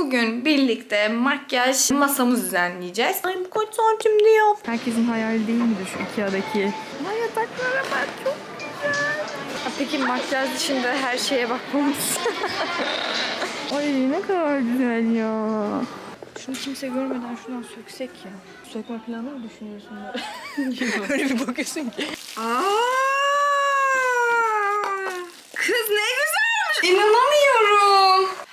Bugün birlikte makyaj masamızı düzenleyeceğiz. Ay bu kaç santim diyor. Herkesin hayali değil midir şu Ikea'daki? Ama yataklara bak çok güzel. Ha, peki makyaj dışında her şeye bakmamız. Ay ne kadar güzel ya. Şunu kimse görmeden şuradan söksek ya. Sökme planı mı düşünüyorsun böyle? Öyle bir bakıyorsun ki. Aa! Kız ne güzelmiş. İnanamıyorum.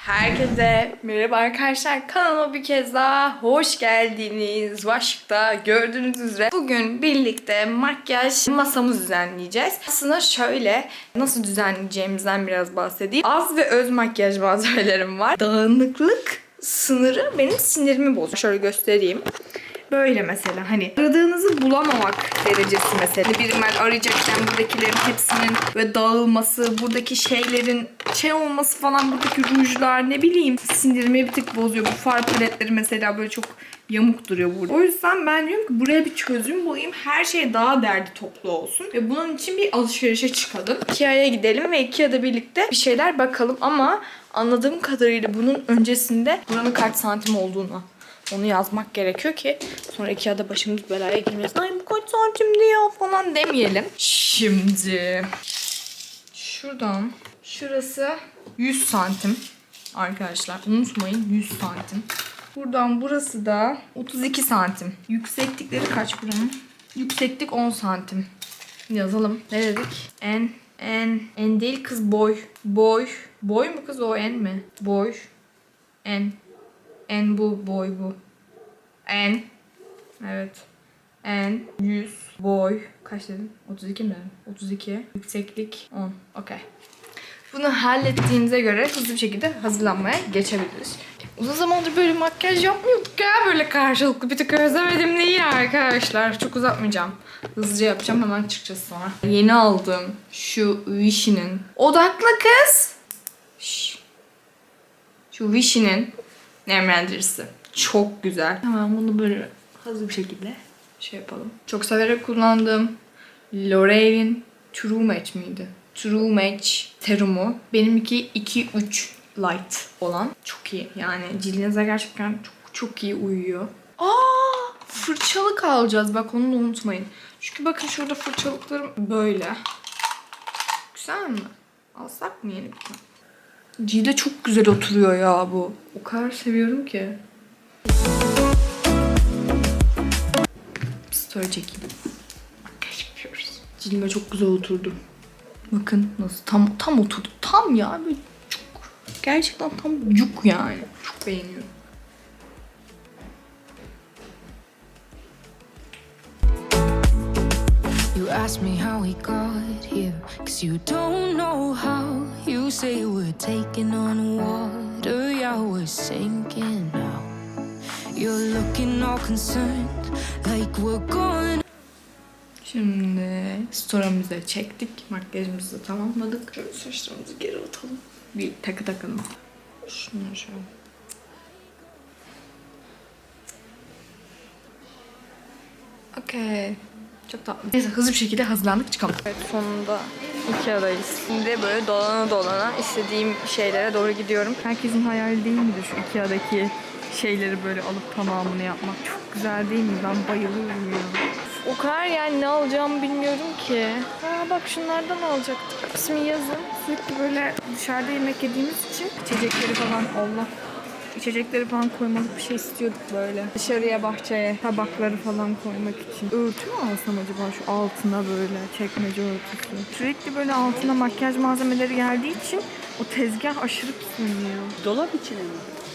Herkese merhaba arkadaşlar. Kanalıma bir kez daha hoş geldiniz. Başlıkta gördüğünüz üzere bugün birlikte makyaj masamızı düzenleyeceğiz. Aslında şöyle nasıl düzenleyeceğimizden biraz bahsedeyim. Az ve öz makyaj malzemelerim var. Dağınıklık sınırı benim sinirimi bozuyor. Şöyle göstereyim. Böyle mesela hani aradığınızı bulamamak derecesi mesela. Bir ben arayacakken buradakilerin hepsinin böyle dağılması, buradaki şeylerin şey olması falan buradaki rujlar ne bileyim sinirimi bir tık bozuyor. Bu far paletleri mesela böyle çok yamuk duruyor burada. O yüzden ben diyorum ki buraya bir çözüm bulayım. Her şey daha derdi toplu olsun. Ve bunun için bir alışverişe çıkalım. Ikea'ya gidelim ve Ikea'da birlikte bir şeyler bakalım ama anladığım kadarıyla bunun öncesinde buranın kaç santim olduğunu onu yazmak gerekiyor ki sonra Ikea'da başımız belaya girmesin. Ay bu kaç santim diyor falan demeyelim. Şimdi şuradan şurası 100 santim arkadaşlar. Unutmayın 100 santim. Buradan burası da 32 santim. Yükseklikleri kaç buranın? Yükseklik 10 santim. Yazalım. Ne dedik? En en en değil kız boy. Boy. Boy mu kız o en mi? Boy. En. En bu boy bu. En. Evet. En 100 boy kaç dedim? 32 mi dedim? 32. Yükseklik 10. Okey. Bunu hallettiğimize göre hızlı bir şekilde hazırlanmaya geçebiliriz. Uzun zamandır böyle makyaj yapmıyorduk ya böyle karşılıklı. Bir tık özlemedim değil arkadaşlar. Çok uzatmayacağım. Hızlıca yapacağım hemen çıkacağız sonra. Yeni aldığım şu Vichy'nin odakla kız. Şş. Şu Vichy'nin nemlendiricisi. Çok güzel. Hemen bunu böyle hızlı bir şekilde şey yapalım. Çok severek kullandığım L'Oreal'in True Match miydi? True Match serumu. Benimki 2-3 light olan. Çok iyi. Yani cildinize gerçekten çok çok iyi uyuyor. Aa, fırçalık alacağız. Bak onu da unutmayın. Çünkü bakın şurada fırçalıklarım böyle. Güzel mi? Alsak mı yeni bir tane? Cilde çok güzel oturuyor ya bu. O kadar seviyorum ki. Story çekeyim. Makyaj yapıyoruz. Cildime çok güzel oturdu. Bakın nasıl tam tam oturdu. Tam ya böyle çok gerçekten tam cuk yani. Çok beğeniyorum. You ask me how we got here, cause you don't know how. You say we're taking on water, yeah, we're sinking now. You're looking all concerned, like we're going. Şimdi story'mizi de çektik. Makyajımızı da tamamladık. Şöyle saçlarımızı geri atalım. Bir takı takalım. Şunları şöyle. Okey. Çok tatlı. Neyse hızlı bir şekilde hazırlandık çıkalım. Evet sonunda Ikea'dayız. Şimdi böyle dolana dolana istediğim şeylere doğru gidiyorum. Herkesin hayali değil midir şu Ikea'daki şeyleri böyle alıp tamamını yapmak? Çok güzel değil mi? Ben bayılıyorum ya. O kadar yani ne alacağımı bilmiyorum ki. Ha bak şunlardan alacaktık. Şimdi yazın sürekli böyle dışarıda yemek yediğimiz için içecekleri falan Allah İçecekleri falan koymalık bir şey istiyorduk böyle. Dışarıya bahçeye tabakları falan koymak için. Örtü mü alsam acaba şu altına böyle çekmece örtüsü. Sürekli böyle altına makyaj malzemeleri geldiği için o tezgah aşırı pisleniyor. Dolap içine mi?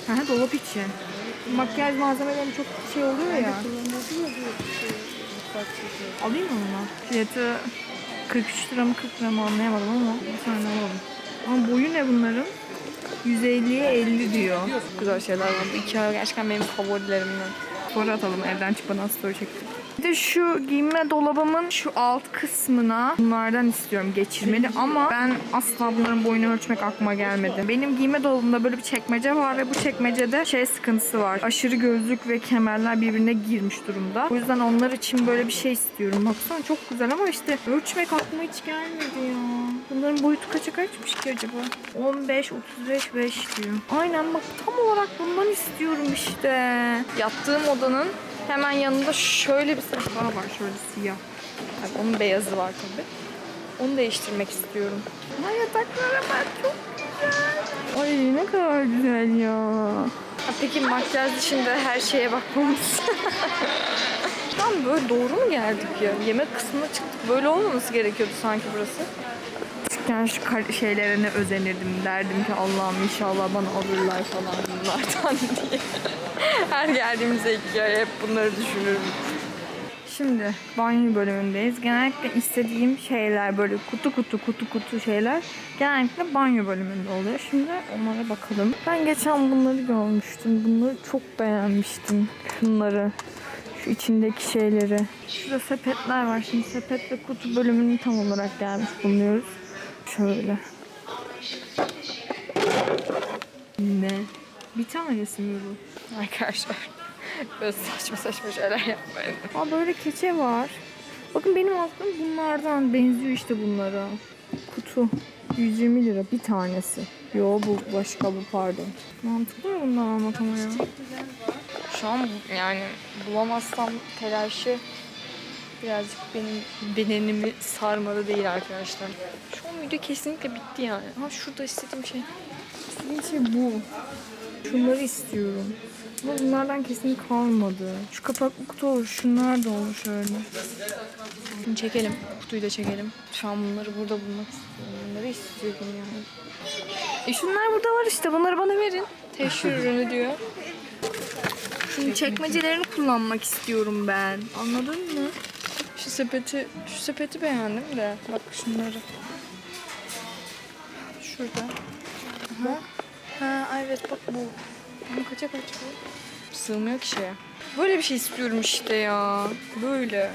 Ha dolap içi. Makyaj malzemeleri çok şey oluyor ya. Alayım mı bunu? Fiyatı 43 lira mı 40 lira mı anlayamadım ama bir tane alalım. Ama boyu ne bunların? 150'ye 50 diyor. Güzel şeyler var. Bu Ikea gerçekten benim favorilerimden. Sonra atalım evden çıkmadan story çektim. Bir de şu giyinme dolabımın şu alt kısmına bunlardan istiyorum geçirmeli ama ben asla bunların boyunu ölçmek aklıma gelmedi. Benim giyinme dolabımda böyle bir çekmece var ve bu çekmecede şey sıkıntısı var. Aşırı gözlük ve kemerler birbirine girmiş durumda. O yüzden onlar için böyle bir şey istiyorum. Baksana çok güzel ama işte ölçmek aklıma hiç gelmedi ya. Bunların boyutu kaça kaçmış ki acaba? 15, 35, 5 diyor. Aynen bak tam olarak bundan istiyorum işte. Yattığım odanın hemen yanında şöyle bir sehpa var. Şöyle siyah. Bak onun beyazı var tabii. Onu değiştirmek istiyorum. Ama yataklar hemen çok güzel. Ay ne kadar güzel ya. Ha, peki makyaj dışında her şeye bakmamız. Tam böyle doğru mu geldik ya? Yemek kısmına çıktık. Böyle olmaması gerekiyordu sanki burası. Küçükken şu şeylerine özenirdim. Derdim ki Allah'ım inşallah bana alırlar falan bunlardan diye. Her geldiğimizde iki ay hep bunları düşünürüm. Şimdi banyo bölümündeyiz. Genellikle istediğim şeyler böyle kutu kutu kutu kutu şeyler genellikle banyo bölümünde oluyor. Şimdi onlara bakalım. Ben geçen bunları görmüştüm. Bunları çok beğenmiştim. Şunları. Şu içindeki şeyleri. Şurada sepetler var. Şimdi sepet ve kutu bölümünü tam olarak gelmiş bulunuyoruz. Şöyle. Ne? Bir tanesi mi bu? Arkadaşlar. Böyle saçma saçma şeyler yapmayın. Aa böyle keçe var. Bakın benim aklım bunlardan benziyor işte bunlara. Kutu. 120 lira bir tanesi. Yo bu başka bu pardon. Mantıklı mı bundan almak ama ya? Şu an yani bulamazsam telaşı birazcık benim bedenimi sarmadı değil arkadaşlar. Şu video kesinlikle bitti yani. Ha şurada istediğim şey. İstediğim şey bu. Şunları istiyorum. Ama bunlardan kesin kalmadı. Şu kapaklı kutu olur. Şunlar da olur şöyle. Bunu çekelim. Kutuyu da çekelim. Şu an bunları burada bulmak istiyorum. Bunları istiyorum yani. E şunlar burada var işte. Bunları bana verin. Teşhir ürünü diyor. Şunun çekmecelerini kullanmak istiyorum ben. Anladın mı? Şu sepeti, şu sepeti beğendim de. Bak şunları. Şurada. Aha. Ha evet bak bu. Ama kaça kaç bu? Sığmıyor ki şeye. Böyle bir şey istiyorum işte ya. Böyle.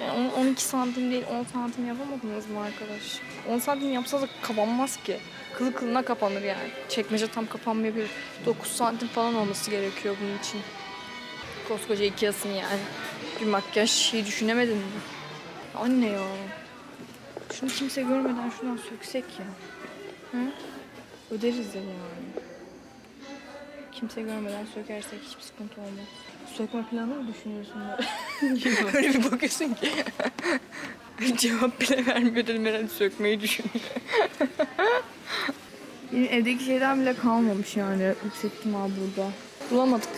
Yani on- 12 santim değil 10 santim yapamadınız mı arkadaş? 10 santim yapsa da kapanmaz ki. Kılı kılına kapanır yani. Çekmece tam kapanmayabilir. 9 santim falan olması gerekiyor bunun için. Koskoca Ikea'sın yani. Bir makyaj şeyi düşünemedin mi? Anne ya. Şunu kimse görmeden şuradan söksek ya. Hı? Öderiz ya yani. Kimse görmeden sökersek hiçbir sıkıntı olmaz. Sökme planı mı düşünüyorsun böyle? Öyle bir bakıyorsun ki. Cevap bile vermiyor dedim herhalde sökmeyi düşünüyor. Evdeki şeyden bile kalmamış yani yüksek ihtimal burada. Bulamadık.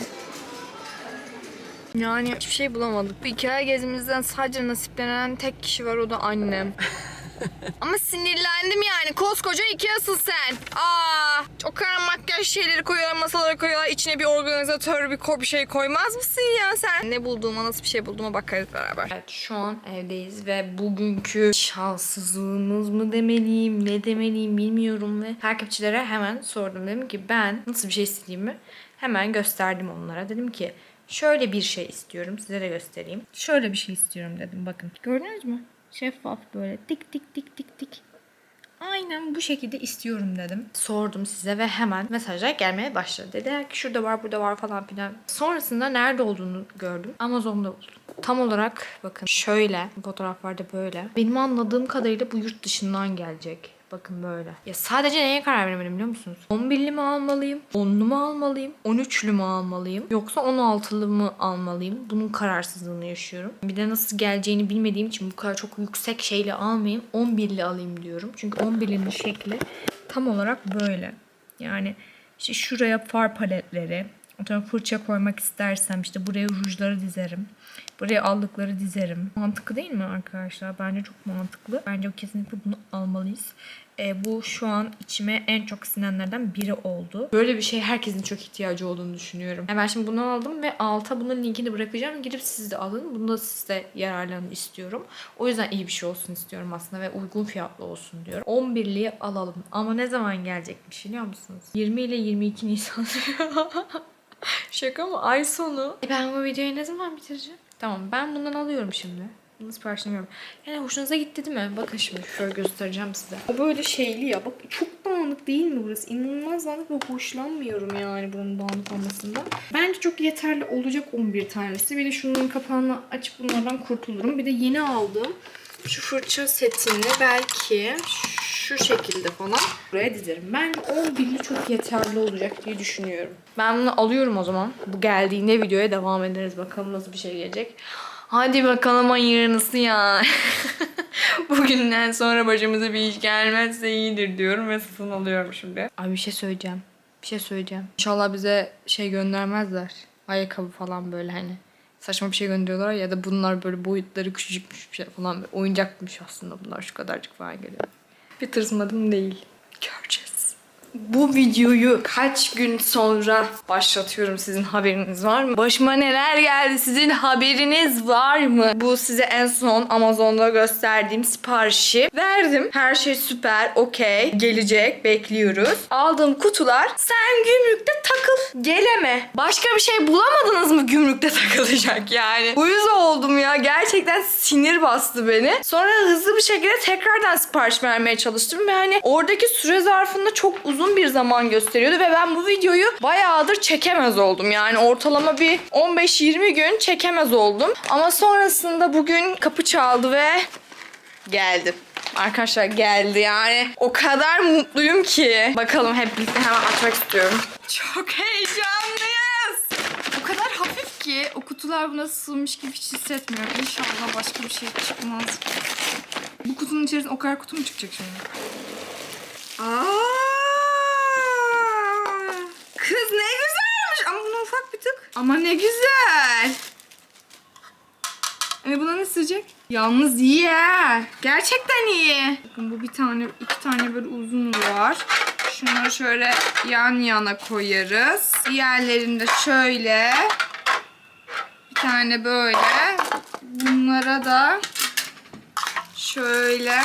Yani hiçbir şey bulamadık. Bu hikaye gezimizden sadece nasiplenen tek kişi var o da annem. Ama sinirlendim yani. Koskoca Ikea'sın sen. Aa, o kadar makyaj şeyleri koyuyorlar, masalara koyuyorlar. İçine bir organizatör, bir, ko- bir şey koymaz mısın ya sen? Ne bulduğuma, nasıl bir şey bulduğuma bakarız beraber. Evet, şu an evdeyiz ve bugünkü şanssızlığımız mı demeliyim, ne demeliyim bilmiyorum ve takipçilere hemen sordum. Dedim ki ben nasıl bir şey istediğimi hemen gösterdim onlara. Dedim ki şöyle bir şey istiyorum. Size de göstereyim. Şöyle bir şey istiyorum dedim. Bakın. Gördünüz mü? Şeffaf böyle dik dik dik dik dik. Aynen bu şekilde istiyorum dedim. Sordum size ve hemen mesajlar gelmeye başladı. Dediler ki şurada var burada var falan filan. Sonrasında nerede olduğunu gördüm. Amazon'da buldum. Tam olarak bakın şöyle fotoğraflarda böyle. Benim anladığım kadarıyla bu yurt dışından gelecek. Bakın böyle. Ya sadece neye karar veremedim biliyor musunuz? 11'li mi almalıyım? 10'lu mu almalıyım? 13'lü mü almalıyım? Yoksa 16'lı mı almalıyım? Bunun kararsızlığını yaşıyorum. Bir de nasıl geleceğini bilmediğim için bu kadar çok yüksek şeyle almayayım. 11'li alayım diyorum. Çünkü 11'linin şekli tam olarak böyle. Yani işte şuraya far paletleri, Atıyorum fırça koymak istersem işte buraya rujları dizerim. Buraya aldıkları dizerim. Mantıklı değil mi arkadaşlar? Bence çok mantıklı. Bence kesinlikle bunu almalıyız. Ee, bu şu an içime en çok sinenlerden biri oldu. Böyle bir şey herkesin çok ihtiyacı olduğunu düşünüyorum. Yani ben şimdi bunu aldım ve alta bunun linkini bırakacağım. Gidip siz de alın. Bunda siz de yararlanın istiyorum. O yüzden iyi bir şey olsun istiyorum aslında ve uygun fiyatlı olsun diyorum. 11'liği alalım. Ama ne zaman gelecekmiş biliyor musunuz? 20 ile 22 Nisan. Şaka mı? Ay sonu. E ben bu videoyu ne zaman bitireceğim? Tamam ben bundan alıyorum şimdi. Bunu siparişlemiyorum. Yani hoşunuza gitti değil mi? Bakın şimdi şöyle göstereceğim size. Böyle şeyli ya. Bak çok dağınık değil mi burası? İnanılmaz dağınık ve hoşlanmıyorum yani bunun dağınık olmasından. Bence çok yeterli olacak 11 tanesi. Bir de şunların kapağını açıp bunlardan kurtulurum. Bir de yeni aldığım Şu fırça setini belki şu şekilde falan buraya dizerim. Bence 10 birli çok yeterli olacak diye düşünüyorum. Ben bunu alıyorum o zaman. Bu geldiğinde videoya devam ederiz. Bakalım nasıl bir şey gelecek. Hadi bakalım hayırlısı ya. Bugünden sonra başımıza bir iş gelmezse iyidir diyorum ve satın alıyorum şimdi. Abi bir şey söyleyeceğim. Bir şey söyleyeceğim. İnşallah bize şey göndermezler. Ayakkabı falan böyle hani. Saçma bir şey gönderiyorlar ya da bunlar böyle boyutları küçücükmüş bir şey falan. Oyuncakmış aslında bunlar şu kadarcık falan geliyor. Bir tırsmadım değil. Göreceğiz. Bu videoyu kaç gün sonra başlatıyorum sizin haberiniz var mı? Başıma neler geldi sizin haberiniz var mı? Bu size en son Amazon'da gösterdiğim siparişi verdim. Her şey süper, okey. Gelecek, bekliyoruz. Aldığım kutular sen gümrükte takıl. Geleme. Başka bir şey bulamadınız mı gümrükte takılacak yani? Uyuz oldum ya. Gerçekten sinir bastı beni. Sonra hızlı bir şekilde tekrardan sipariş vermeye çalıştım ve hani oradaki süre zarfında çok uzun bir zaman gösteriyordu ve ben bu videoyu bayağıdır çekemez oldum. Yani ortalama bir 15-20 gün çekemez oldum. Ama sonrasında bugün kapı çaldı ve geldi. Arkadaşlar geldi yani. O kadar mutluyum ki. Bakalım hep birlikte hemen açmak istiyorum. Çok heyecanlıyız. O kadar hafif ki o kutular buna sığmış gibi hiç hissetmiyorum. İnşallah başka bir şey çıkmaz. Bu kutunun içerisinde o kadar kutu mu çıkacak şimdi? Aa! Kız ne güzelmiş ama bunu ufak bir tık. Ama ne güzel. E buna ne sığacak? Yalnız iyi ha. Gerçekten iyi. Bakın bu bir tane, iki tane böyle uzun var. Şunları şöyle yan yana koyarız. Diğerlerini şöyle. Bir tane böyle. Bunlara da şöyle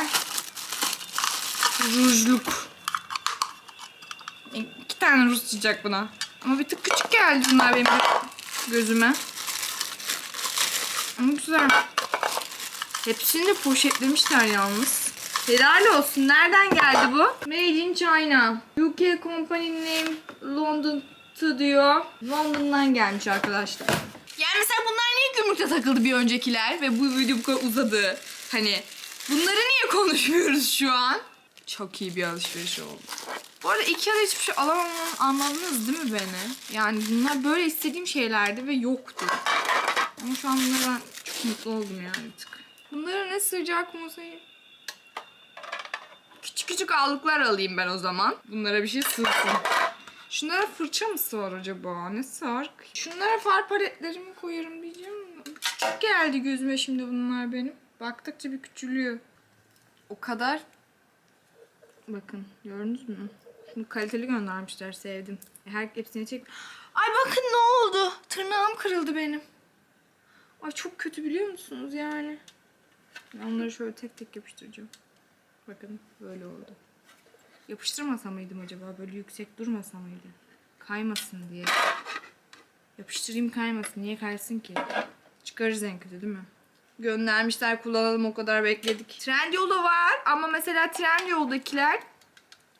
rujluk. İki tane ruj çıkacak buna. Ama bir tık küçük geldi bunlar benim gözüme. Ama güzel. Hepsini de poşetlemişler yalnız. Helal olsun. Nereden geldi bu? Made in China. UK company name London to diyor. London'dan gelmiş arkadaşlar. Yani mesela bunlar niye gümrükte takıldı bir öncekiler ve bu video bu kadar uzadı? Hani bunları niye konuşmuyoruz şu an? Çok iyi bir alışveriş oldu. Bu arada Ikea'da hiçbir şey alamamamı anladınız değil mi beni? Yani bunlar böyle istediğim şeylerdi ve yoktu. Ama şu an bunlara çok mutlu oldum yani bir tık. Bunlara ne sıcak masayı? Küçük küçük allıklar alayım ben o zaman. Bunlara bir şey sığsın. Şunlara fırça mı sığar acaba? Ne sığar? Şunlara far paletlerimi koyarım diyeceğim. Küçük geldi gözüme şimdi bunlar benim. Baktıkça bir küçülüyor. O kadar Bakın gördünüz mü? Kaliteli göndermişler sevdim. Her hepsini çek. Ay bakın ne oldu? Tırnağım kırıldı benim. Ay çok kötü biliyor musunuz yani? Onları şöyle tek tek yapıştıracağım. Bakın böyle oldu. Yapıştırmasa mıydım acaba? Böyle yüksek durmasa mıydı? Kaymasın diye. Yapıştırayım kaymasın. Niye kaysın ki? Çıkarırız en kötü değil mi? Göndermişler kullanalım o kadar bekledik. Trendyol'da var ama mesela Trendyol'dakiler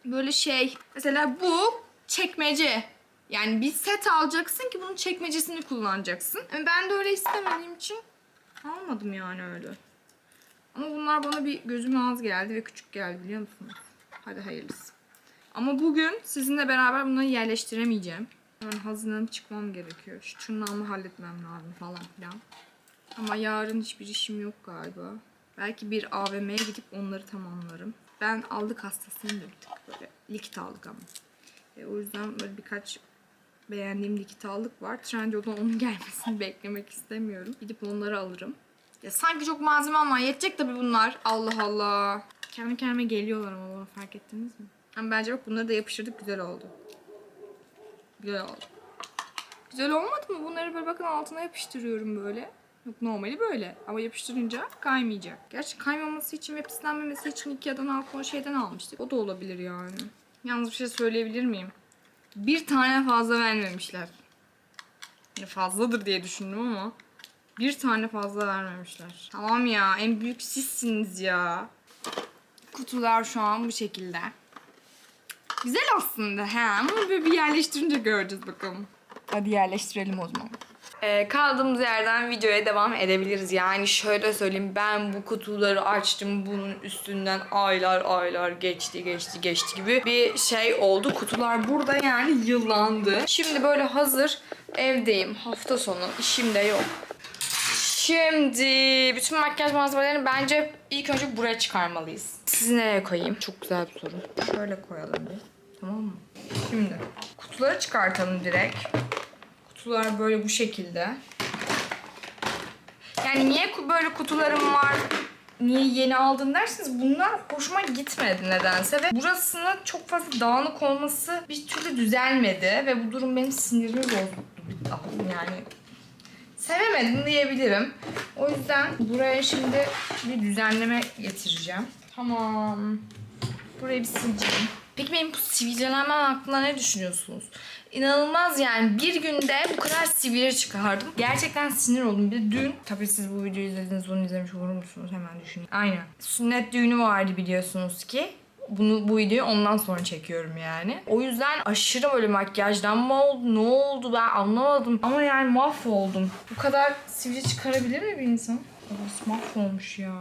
böyle şey. Mesela bu çekmece. Yani bir set alacaksın ki bunun çekmecesini kullanacaksın. E, Ben de öyle istemediğim için almadım yani öyle. Ama bunlar bana bir gözüme az geldi ve küçük geldi biliyor musunuz? Hadi hayırlısı. Ama bugün sizinle beraber bunları yerleştiremeyeceğim. Ben hazırlanıp çıkmam gerekiyor. Şu tırnağımı halletmem lazım falan filan. Ama yarın hiçbir işim yok galiba. Belki bir AVM'ye gidip onları tamamlarım. Ben aldık hastasıyım da bir böyle. Likit aldık ama. E, o yüzden böyle birkaç beğendiğim likit aldık var. Trendyol'dan onun gelmesini beklemek istemiyorum. Gidip onları alırım. Ya sanki çok malzemem var. Yetecek tabii bunlar. Allah Allah. Kendi kendime geliyorlar ama bunu fark ettiniz mi? Ama bence bak bunları da yapıştırdık güzel oldu. Güzel oldu. Güzel olmadı mı? Bunları böyle bakın altına yapıştırıyorum böyle. Yok normali böyle. Ama yapıştırınca kaymayacak. Gerçi kaymaması için ve pislenmemesi için Ikea'dan Alkon şeyden almıştık. O da olabilir yani. Yalnız bir şey söyleyebilir miyim? Bir tane fazla vermemişler. Yani fazladır diye düşündüm ama bir tane fazla vermemişler. Tamam ya en büyük sizsiniz ya. Kutular şu an bu şekilde. Güzel aslında he ama bir yerleştirince göreceğiz bakalım. Hadi yerleştirelim o zaman. Ee, kaldığımız yerden videoya devam edebiliriz. Yani şöyle söyleyeyim ben bu kutuları açtım bunun üstünden aylar aylar geçti geçti geçti gibi bir şey oldu. Kutular burada yani yıllandı. Şimdi böyle hazır evdeyim hafta sonu işim de yok. Şimdi bütün makyaj malzemelerini bence ilk önce buraya çıkarmalıyız. Sizi nereye koyayım? Çok güzel bir soru. Şöyle koyalım bir. Tamam mı? Şimdi kutuları çıkartalım direkt. Kutular böyle bu şekilde. Yani niye böyle kutularım var? Niye yeni aldın derseniz bunlar hoşuma gitmedi nedense ve burasının çok fazla dağınık olması bir türlü düzelmedi ve bu durum benim sinirimi bozdu yani sevemedim diyebilirim. O yüzden buraya şimdi bir düzenleme getireceğim. Tamam. Burayı bir sileceğim. Peki benim bu sivilcelenmem hakkında ne düşünüyorsunuz? İnanılmaz yani bir günde bu kadar sivilce çıkardım. Gerçekten sinir oldum. Bir de dün, tabii siz bu videoyu izlediniz, onu izlemiş olur musunuz? Hemen düşünün. Aynen. Sünnet düğünü vardı biliyorsunuz ki. Bunu bu videoyu ondan sonra çekiyorum yani. O yüzden aşırı böyle makyajdan mı oldu, ne oldu ben anlamadım. Ama yani mahvoldum. Bu kadar sivilce çıkarabilir mi bir insan? Burası mahvolmuş ya.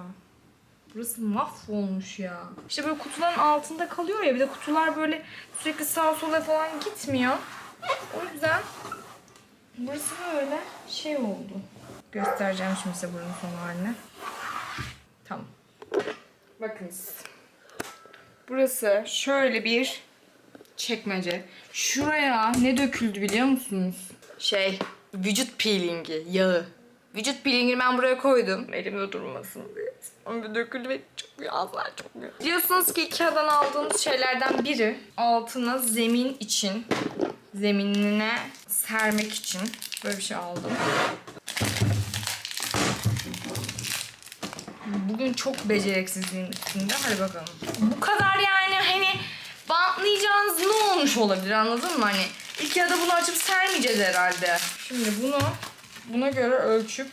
Burası mahvolmuş ya. İşte böyle kutuların altında kalıyor ya. Bir de kutular böyle sürekli sağa sola falan gitmiyor. O yüzden burası böyle şey oldu. Göstereceğim şimdi size buranın son halini. Tamam. Bakınız. Burası şöyle bir çekmece. Şuraya ne döküldü biliyor musunuz? Şey, vücut peelingi, yağı. Vücut peelingini ben buraya koydum. Elimde durmasın diye. Ama bir döküldü ve çıkmıyor. Asla çıkmıyor. Biliyorsunuz ki Ikea'dan aldığımız şeylerden biri altına zemin için, zeminine sermek için böyle bir şey aldım. Bugün çok beceriksizliğin üstünde. Hadi bakalım. Bu kadar yani hani bantlayacağınız ne olmuş olabilir anladın mı? Hani Ikea'da bunu açıp sermeyeceğiz herhalde. Şimdi bunu buna göre ölçüp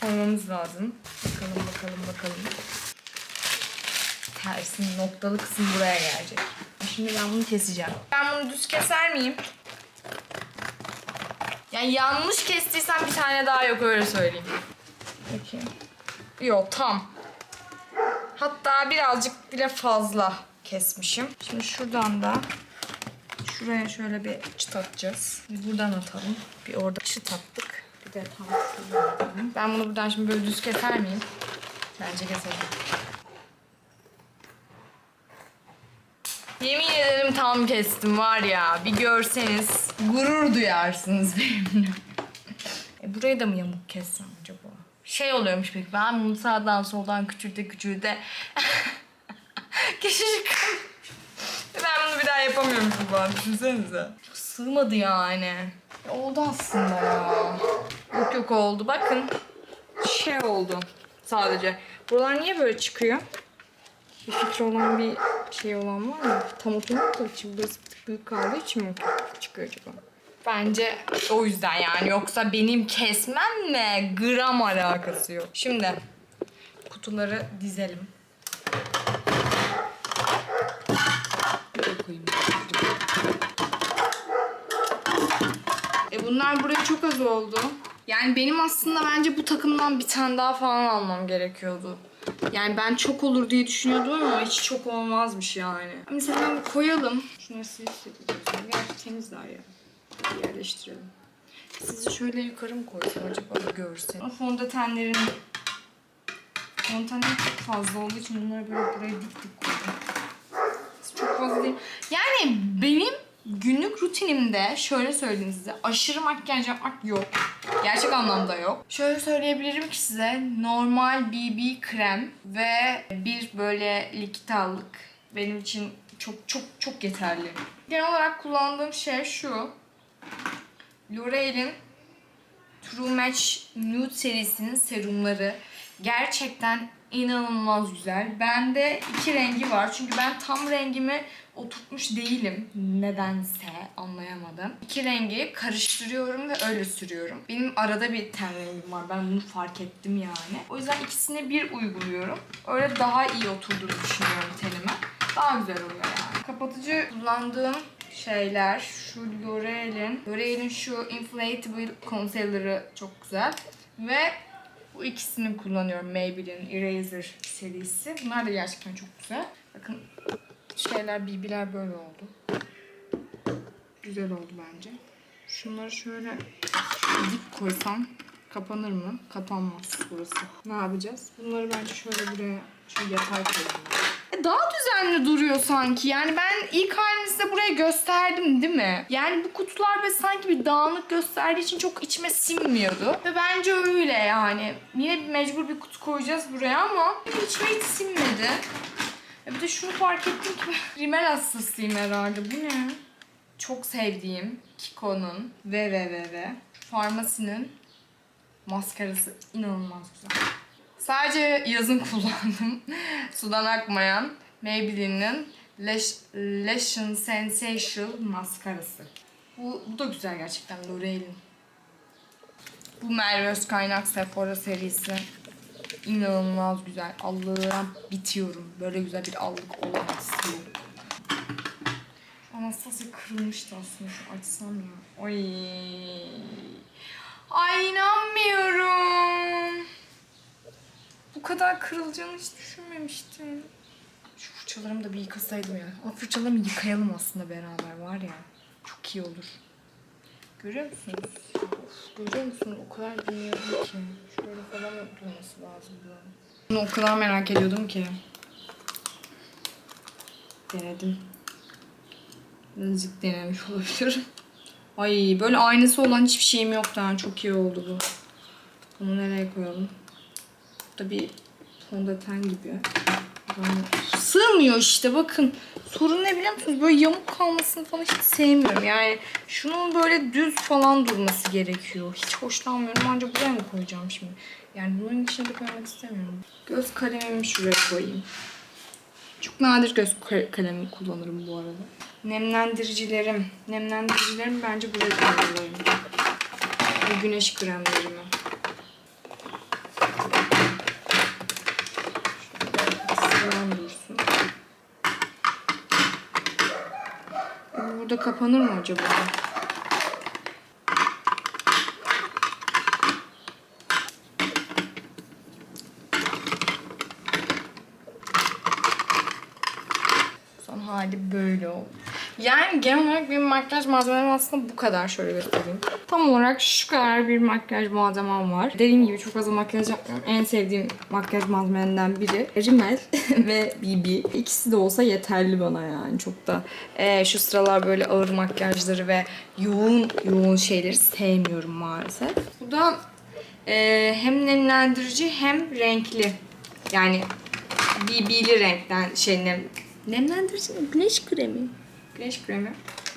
koymamız lazım. Bakalım bakalım bakalım. Tersin noktalı kısım buraya gelecek. Şimdi ben bunu keseceğim. Ben bunu düz keser miyim? Yani yanlış kestiysem bir tane daha yok öyle söyleyeyim. Peki. Yok tam. Hatta birazcık bile fazla kesmişim. Şimdi şuradan da şuraya şöyle bir çıt atacağız. Bir buradan atalım. Bir orada çıt attık. Bir de tam şuradan atalım. Ben bunu buradan şimdi böyle düz keser miyim? Bence keserim. Yemin ederim tam kestim var ya. Bir görseniz gurur duyarsınız benimle. E burayı da mı yamuk kessem acaba? Şey oluyormuş peki ben bunu sağdan soldan küçülte küçülte küçücük. Ben bunu bir daha yapamıyorum falan düşünsenize. Çok sığmadı yani. E, Oldu aslında ya. Yok yok oldu bakın. Şey oldu sadece. Buralar niye böyle çıkıyor? Bir fikri olan bir şey olan var mı? Tam oturmak da için burası bir tık büyük kaldığı için mi çıkıyor acaba? Bence o yüzden yani. Yoksa benim kesmemle gram alakası yok. Şimdi kutuları dizelim. E bunlar buraya çok az oldu. Yani benim aslında bence bu takımdan bir tane daha falan almam gerekiyordu. Yani ben çok olur diye düşünüyordum ama hiç çok olmazmış yani. Mesela koyalım. Şunu siz yapacağız. Gerçi temiz daha ya. Yerleştirelim. Sizi şöyle yukarı mı koysam acaba görsen. O fondötenlerin fondötenler çok fazla olduğu için bunları böyle buraya dik dik koydum. Çok fazla değil. Yani benim günlük rutinimde şöyle söyleyeyim size aşırı makyaj yapmak yok. Gerçek anlamda yok. Şöyle söyleyebilirim ki size normal BB krem ve bir böyle likit allık benim için çok çok çok yeterli. Genel olarak kullandığım şey şu. L'Oreal'in True Match Nude serisinin serumları gerçekten inanılmaz güzel. Bende iki rengi var çünkü ben tam rengimi oturtmuş değilim. Nedense anlayamadım. İki rengi karıştırıyorum ve öyle sürüyorum. Benim arada bir ten rengim var. Ben bunu fark ettim yani. O yüzden ikisini bir uyguluyorum. Öyle daha iyi oturduğunu düşünüyorum tenime. Daha güzel oluyor yani. Kapatıcı kullandığım şeyler. Şu L'Oreal'in. L'Oreal'in şu Inflatable Concealer'ı çok güzel. Ve bu ikisini kullanıyorum. Maybelline Eraser serisi. Bunlar da gerçekten çok güzel. Bakın şeyler, BB'ler böyle oldu. Güzel oldu bence. Şunları şöyle dik koysam kapanır mı? Kapanmaz burası. Ne yapacağız? Bunları bence şöyle buraya şöyle yatay koyalım. E, Daha düzenli duruyor sanki. Yani ben ilk halini size buraya gösterdim değil mi? Yani bu kutular böyle sanki bir dağınık gösterdiği için çok içime sinmiyordu. Ve bence öyle yani. Yine mecbur bir kutu koyacağız buraya ama içime hiç sinmedi. E bir de şunu fark ettim ki ben rimel hastasıyım herhalde. Bu ne? Çok sevdiğim Kiko'nun VVVV Farmasi'nin maskarası inanılmaz güzel. Sadece yazın kullandım. Sudan akmayan Maybelline'in Lash, Lashin Sensational maskarası. Bu, bu da güzel gerçekten L'Oreal'in. Bu Merve Özkaynak Sephora serisi. İnanılmaz güzel. Allah'ım bitiyorum. Böyle güzel bir allık olamaz. Anastasia kırılmıştı aslında. Şu açsam ya. Ay. Ay inanmıyorum. Bu kadar kırılacağını hiç düşünmemiştim. Şu fırçalarımı da bir yıkasaydım ya. O fırçalarımı yıkayalım aslında beraber var ya. Çok iyi olur. Görüyor musunuz? Görüyor musunuz? O kadar bilmiyorum ki. Şöyle falan durması lazım buranın. Bunu o kadar merak ediyordum ki. Denedim. Birazcık denemiş olabilirim. Ay böyle aynası olan hiçbir şeyim yoktu. Yani çok iyi oldu bu. Bunu nereye koyalım? Bu da bir fondöten gibi. Sığmıyor işte bakın. Sorun ne biliyor musunuz? Böyle yamuk kalmasını falan hiç sevmiyorum. Yani şunun böyle düz falan durması gerekiyor. Hiç hoşlanmıyorum. Ancak buraya mı koyacağım şimdi? Yani bunun içine de koymak istemiyorum. Göz kalemimi şuraya koyayım. Çok nadir göz ka- kalemi kullanırım bu arada. Nemlendiricilerim. Nemlendiricilerim bence buraya koyuyorum. Ve güneş kremlerimi. Burada kapanır mı acaba? Son hali böyle oldu. Yani genel olarak benim makyaj malzemem aslında bu kadar. Şöyle göstereyim. Tam olarak şu kadar bir makyaj malzemem var. Dediğim gibi çok fazla makyaj yapmıyorum. En sevdiğim makyaj malzemelerinden biri Rimmel ve BB. İkisi de olsa yeterli bana yani. Çok da eee, şu sıralar böyle ağır makyajları ve yoğun yoğun şeyleri sevmiyorum maalesef. Bu da eee, hem nemlendirici hem renkli. Yani BB'li renkten şey nem, nemlendirici mi? Güneş kremi. Güneş kremi.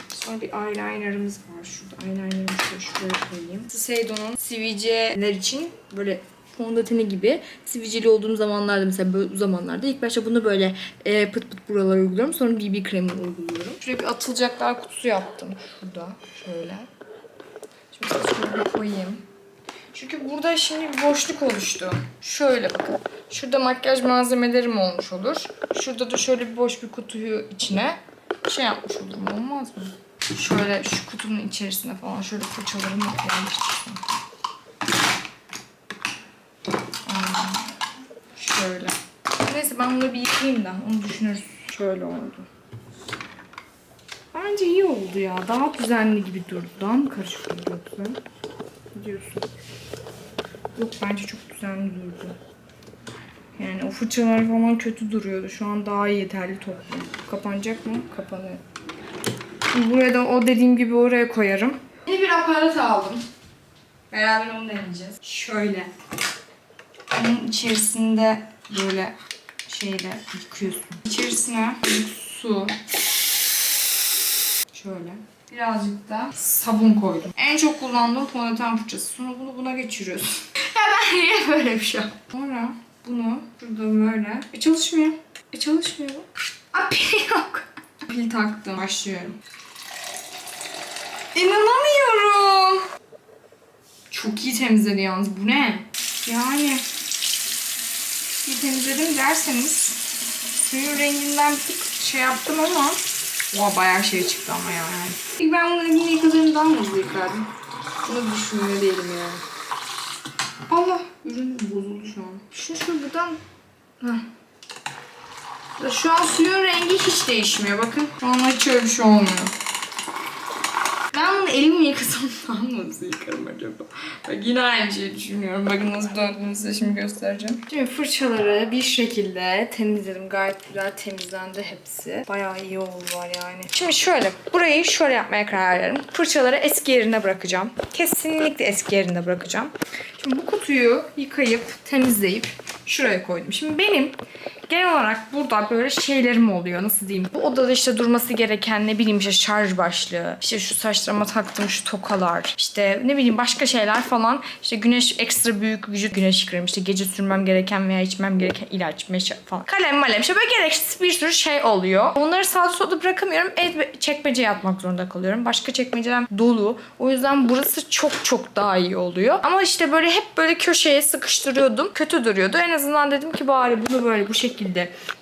Sonra bir eyelinerımız var şurada. Eyelinerımı şöyle şuraya koyayım. Shiseido'nun sivilceler için böyle fondöteni gibi sivilceli olduğum zamanlarda mesela böyle zamanlarda ilk başta bunu böyle e, pıt pıt buralara uyguluyorum. Sonra BB kremini uyguluyorum. Şuraya bir atılacaklar kutusu yaptım. Şurada şöyle. Şimdi şöyle koyayım. Çünkü burada şimdi bir boşluk oluştu. Şöyle bakın. Şurada makyaj malzemelerim olmuş olur. Şurada da şöyle bir boş bir kutuyu içine şey yapmış olurum. Olmaz mı? Şöyle şu kutunun içerisine falan şöyle fırçalarımı. Aynen. Şöyle. Neyse ben bunu bir yıkayayım da onu düşünürüz. Şöyle oldu. Bence iyi oldu ya. Daha düzenli gibi durdu. Daha mı karışık oldu yoksa? Diyorsun? Yok bence çok düzenli durdu. Yani o fırçalar falan kötü duruyordu. Şu an daha yeterli toplu. Kapanacak mı? Kapanıyor. Şimdi buraya da o dediğim gibi oraya koyarım. Yeni bir aparat aldım. Beraber onu deneyeceğiz. Şöyle. Bunun içerisinde böyle şeyle yıkıyorsun. İçerisine su. Şöyle. Birazcık da sabun koydum. En çok kullandığım fondöten fırçası. Sonra bunu buna geçiriyorsun. ya ben niye böyle bir şey? Sonra bunu şurada böyle. E çalışmıyor. E çalışmıyor. Aa pil yok. Pil taktım. Başlıyorum. İnanamıyorum. Çok iyi temizledi yalnız. Bu ne? Yani iyi temizledim derseniz suyun renginden bir şey yaptım ama Oha bayağı şey çıktı ama yani. Ben bunu evini yıkadığım daha mı yıkardım? Bunu düşünmüyor değilim yani. Allah! Ürün bozuldu şu an. Şu şuradan... Heh. Ya Şu an suyun rengi hiç değişmiyor bakın. Şu an hiç öyle bir şey olmuyor. Elimi yıkasam daha mı hızlı yıkarım acaba? Bak yine aynı şeyi düşünüyorum. Bakın nasıl döndüğünü size şimdi göstereceğim. Şimdi fırçaları bir şekilde temizledim. Gayet güzel temizlendi hepsi. Bayağı iyi oldular yani. Şimdi şöyle, burayı şöyle yapmaya karar verdim. Fırçaları eski yerine bırakacağım. Kesinlikle eski yerinde bırakacağım. Şimdi bu kutuyu yıkayıp, temizleyip şuraya koydum. Şimdi benim genel olarak burada böyle şeylerim oluyor. Nasıl diyeyim? Bu odada işte durması gereken ne bileyim işte şarj başlığı, işte şu saçlarıma taktığım şu tokalar, işte ne bileyim başka şeyler falan. İşte güneş ekstra büyük vücut güneş kremi, işte gece sürmem gereken veya içmem gereken ilaç, meşe falan. Kalem malem işte böyle gereksiz bir sürü şey oluyor. Onları sağda solda bırakamıyorum. El çekmeceye atmak zorunda kalıyorum. Başka çekmecem dolu. O yüzden burası çok çok daha iyi oluyor. Ama işte böyle hep böyle köşeye sıkıştırıyordum. Kötü duruyordu. En azından dedim ki bari bunu böyle bu şekilde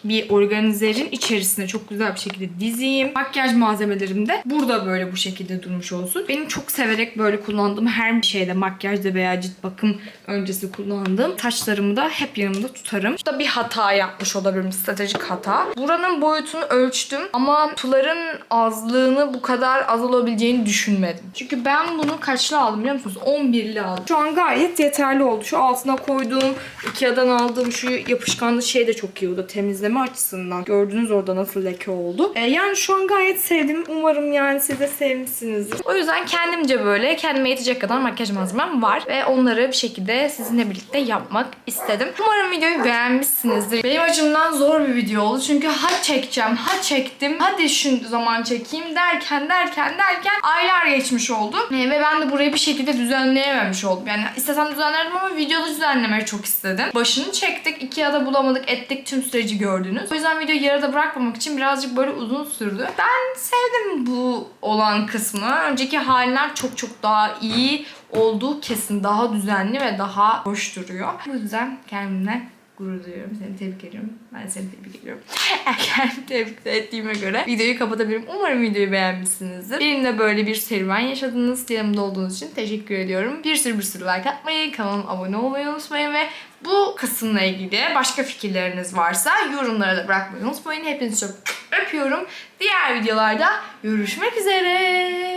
bir organizerin içerisine çok güzel bir şekilde dizeyim. Makyaj malzemelerim de burada böyle bu şekilde durmuş olsun. Benim çok severek böyle kullandığım her bir şeyde makyajda veya cilt bakım öncesi kullandığım taçlarımı da hep yanımda tutarım. Burada bir hata yapmış olabilirim. Stratejik hata. Buranın boyutunu ölçtüm ama suların azlığını bu kadar az olabileceğini düşünmedim. Çünkü ben bunu kaçlı aldım biliyor musunuz? 11'li aldım. Şu an gayet yeterli oldu. Şu altına koyduğum Ikea'dan aldığım şu yapışkanlı şey de çok iyi oldu. Temizleme açısından. Gördünüz orada nasıl leke oldu. Ee, yani şu an gayet sevdim. Umarım yani siz de sevmişsinizdir. O yüzden kendimce böyle kendime yetecek kadar makyaj malzemem var. Ve onları bir şekilde sizinle birlikte yapmak istedim. Umarım videoyu beğenmişsinizdir. Benim açımdan zor bir video oldu. Çünkü ha çekeceğim, ha çektim. Hadi şu zaman çekeyim derken derken derken aylar geçmiş oldu. Ee, ve ben de burayı bir şekilde düzenleyememiş oldum. Yani istesem düzenlerdim ama videoda düzenlemeyi çok istedim. Başını çektik. Ikea'da bulamadık ettik. Tüm süreci gördünüz. O yüzden videoyu yarıda bırakmamak için birazcık böyle uzun sürdü. Ben sevdim bu olan kısmı. Önceki halinden çok çok daha iyi olduğu kesin. Daha düzenli ve daha hoş duruyor. Bu yüzden kendimden gurur duyuyorum. Seni tebrik ediyorum. Ben seni tebrik ediyorum. Kendimi tebrik ettiğime göre videoyu kapatabilirim. Umarım videoyu beğenmişsinizdir. Benimle böyle bir serüven yaşadınız. Yanımda olduğunuz için teşekkür ediyorum. Bir sürü bir sürü like atmayı, kanalıma abone olmayı unutmayın ve bu kısımla ilgili başka fikirleriniz varsa yorumlara da bırakmayı unutmayın. Hepinizi çok öpüyorum. Diğer videolarda görüşmek üzere.